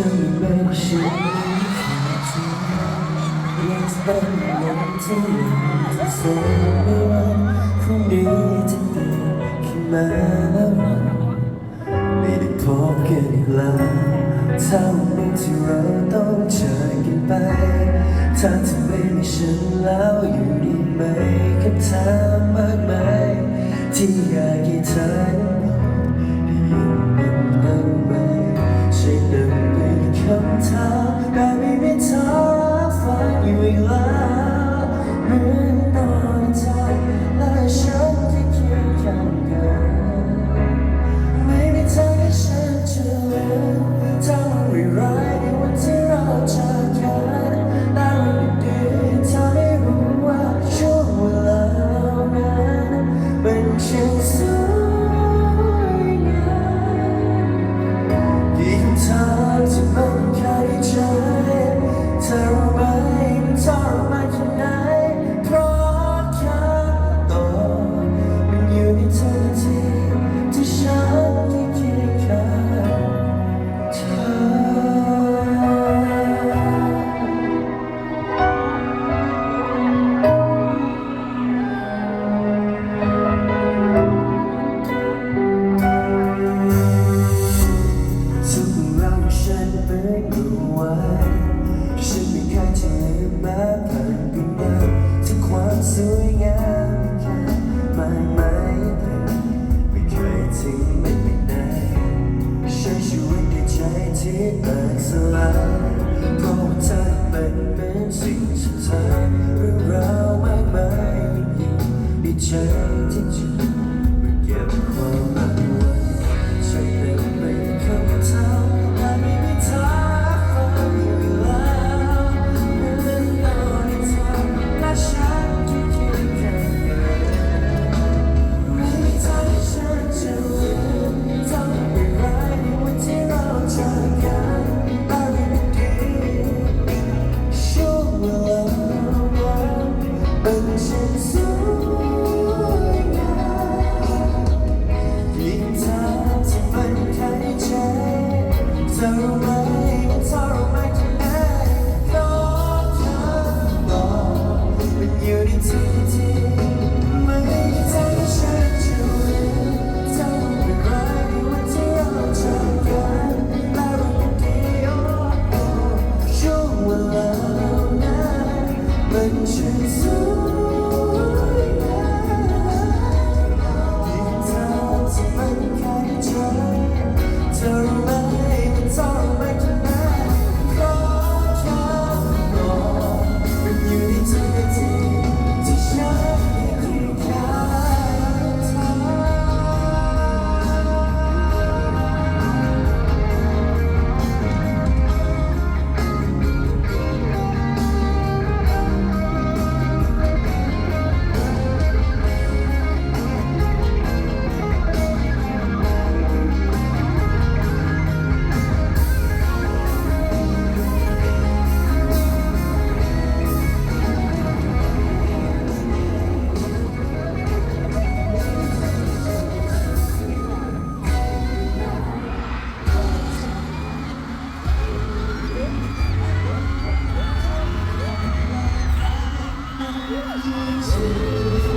ฉันไม่เชื่อยังเป็นวันที่ยังสวยไม่วันพรุ่งนี้จะเปลี่ยนขึ้นมาแล้วไม่ได้พบกันอีกแล้วถ้าวันนี้ที่เราต้องจากกันไปถ้าเธอไม่มีฉันแล้วอยู่ดีไหมแค่ถามว่า ที่แตกสลายเพราะเธอเป็นเป็นสิ่งสุดท้าเรื่องราวมากมายดีใจที่จะ 一